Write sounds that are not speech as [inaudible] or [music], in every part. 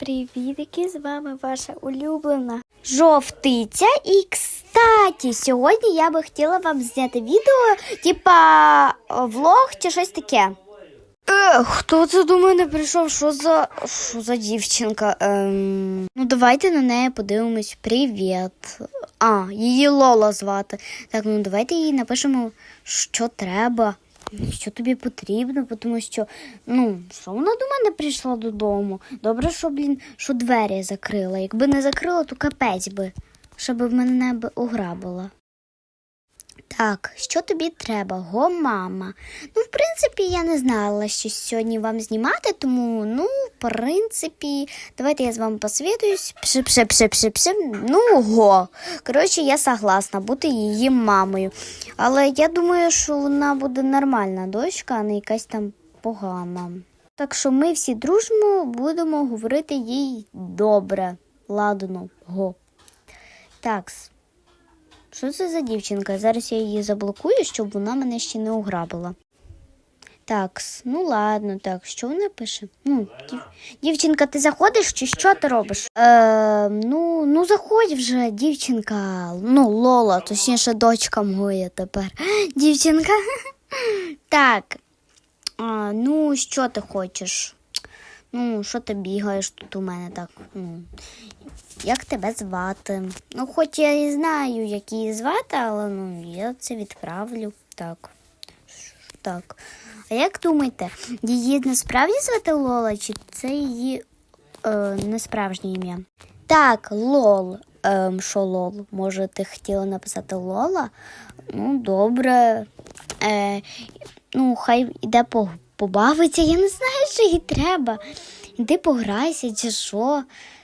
привітики! З вами ваша улюблена жовтиця. І кстати, сьогодні я би хотіла вам зняти відео, типа влог чи щось таке. Е, хто це до мене прийшов? Що за що за дівчинка? Ем... Ну, давайте на неї подивимось. Привіт. А, її Лола звати. Так, ну давайте їй напишемо, що треба. Що тобі потрібно, тому що, ну, що вона до мене прийшла додому. Добре, що, блін, що двері закрила. Якби не закрила, то капець би, щоб мене б ограбила. Так, що тобі треба? Го, мама. Ну, в принципі, я не знала, що сьогодні вам знімати, тому, ну, в принципі, давайте я з вами посвідуюсь. пши пши пши пши пши Ну, го. Коротше, я согласна бути її мамою. Але я думаю, що вона буде нормальна дочка, а не якась там погана. Так що ми всі дружно будемо говорити їй добре. Ладно, го. Такс. Що це за дівчинка? Зараз я її заблокую, щоб вона мене ще не ограбила. Так, ну ладно, так, що вона пише? Ну, дів... Дівчинка, ти заходиш чи що ти робиш? Е, ну, ну заходь вже, дівчинка. Ну, Лола, точніше, дочка моя тепер. [gasps] Дівчинка. [laughs] Так. А, ну, що ти хочеш? Ну, що ти бігаєш тут у мене так? Ну, як тебе звати? Ну, хоч я і знаю, як її звати, але ну, я це відправлю. Так. Так. А як думаєте, її насправді звати Лола, чи це її е, несправжнє ім'я? Так, Лол. Ем, що Лол? Може, ти хотіла написати Лола? Ну, добре. Е, ну, хай іде по, побавиться. Я не знаю, що їй треба. Іди пограйся чи що.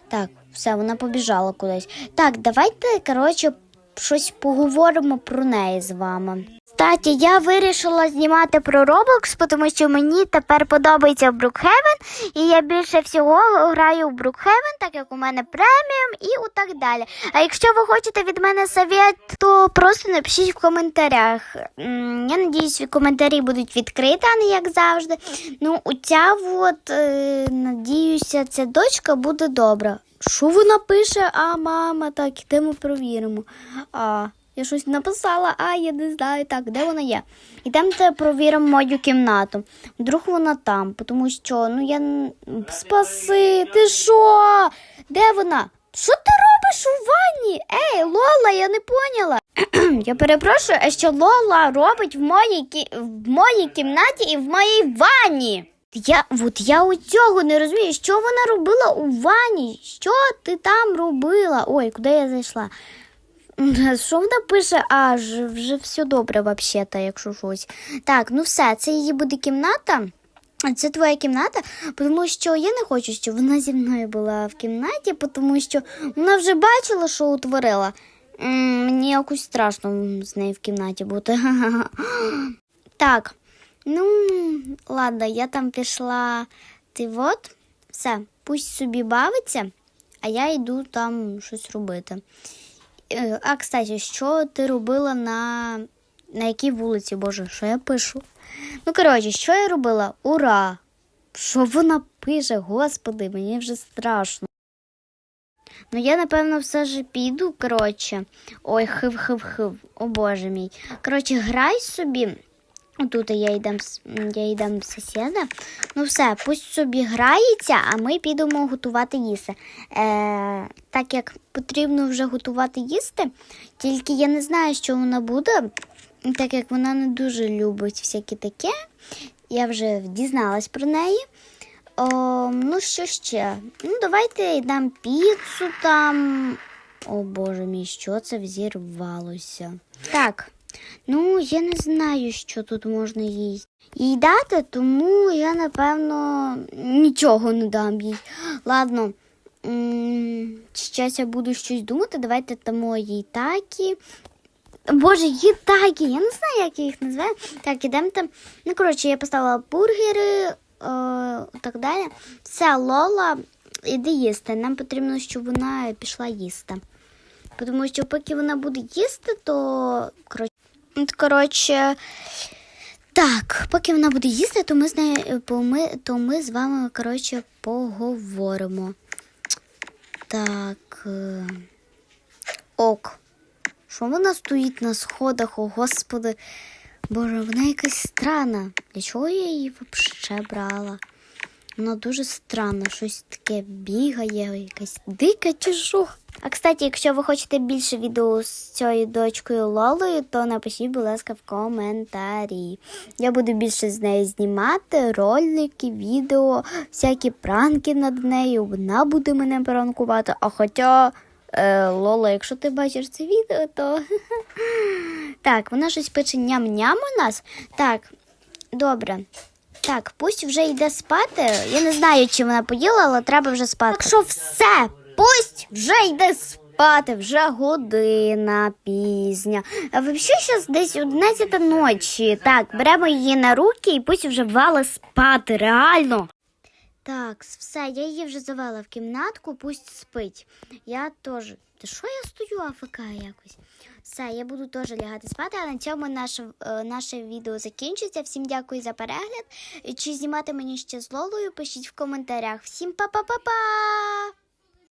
Так, все, вона побіжала кудись. Так, давайте, коротше, щось поговоримо про неї з вами. Кстати, я вирішила знімати про Roblox, тому що мені тепер подобається Brookhaven, і я більше всього граю в Brookhaven, так як у мене преміум і у так далі. А якщо ви хочете від мене совет, то просто напишіть в коментарях. Я надіюсь, коментарі будуть відкриті, а не як завжди. Ну, оця от, е, надіюся, ця дочка буде добра. Що вона пише? А, мама, так, ідемо провіримо. А, я щось написала, а я не знаю. Так, де вона є? Ідемте провіримо мою кімнату. Вдруг вона там, тому що, ну я. Спаси, ти що? Де вона? Що ти робиш у ванні? Ей, Лола, я не поняла. [clears throat] я перепрошую, а що Лола робить в моїй, кі- в моїй кімнаті і в моїй ванні? Я, от я у цього не розумію, що вона робила у ванні? Що ти там робила? Ой, куди я зайшла? [laughs] Що вона пише? А, вже все добре, взагалі, якщо щось. Так, ну все, це її буде кімната. Це твоя кімната, тому що я не хочу, щоб вона зі мною була в кімнаті, тому що вона вже бачила, що утворила. Мені якось страшно з нею в кімнаті бути. [laughs] Так, ну, ладно, я там пішла. Ти от, все, пусть собі бавиться, а я йду там щось робити. Е, А, кстати, що ти робила на, на якій вулиці, Боже, що я пишу? Ну, коротше, що я робила? Ура! Що вона пише, господи, мені вже страшно. Ну, я, напевно, все ж піду, коротше. Ой, хив-хив-хив, о боже мій. Коротше, грай собі. Тут я йдем, я йдем сусіда. Ну все, пусть собі грається, а ми підемо готувати їсти. Е, так як потрібно вже готувати їсти, тільки я не знаю, що вона буде, так як вона не дуже любить всяке таке. Я вже дізналась про неї. О, ну, що ще? Ну, давайте йдемо піцу там. О боже мій, що це взірвалося? Так. Ну, я не знаю, що тут можна їй їй дати, тому я, напевно, нічого не дам їй. Ладно, зараз я буду щось думати. Давайте дамо їй такі. Боже, є такі, я не знаю, як я їх називаю. Так, ідемо там. Ну, коротше, я поставила бургери е, так далі. Все, Лола, іди їсти. Нам потрібно, щоб вона пішла їсти. Тому що поки вона буде їсти, то коротше, От, коротше, так, поки вона буде їсти, то ми з нею, ми, то ми з вами, коротше, поговоримо. Так. е, Ок. Що вона стоїть на сходах, о господи. Боже, вона якась странна. Для чого я її взагалі брала? Вона дуже странна, щось таке бігає, якась дика чи що. А кстати, якщо ви хочете більше відео з цією дочкою Лолою, то напишіть, будь ласка, в коментарі. Я буду більше з нею знімати ролики, відео, всякі пранки над нею. Вона буде мене пранкувати. А хоча, е, Лола, якщо ти бачиш це відео, то [laughs] так, вона щось пише ням-ням у нас. Так, добре. Так, пусть вже йде спати. Я не знаю, чи вона поїла, але треба вже спати. Так що все, пусть вже йде спати, вже година пізня. А взагалі зараз десь 11 ночі. Так, беремо її на руки і пусть вже вала спати, реально. Так, все, я її вже завела в кімнатку, пусть спить. Я теж. Та що я стою АФК якось? Все, я буду теж лягати спати, а на цьому наше, е, наше відео закінчиться. Всім дякую за перегляд. Чи знімати мені ще з Лолою? Пишіть в коментарях. Всім па-па-па-па!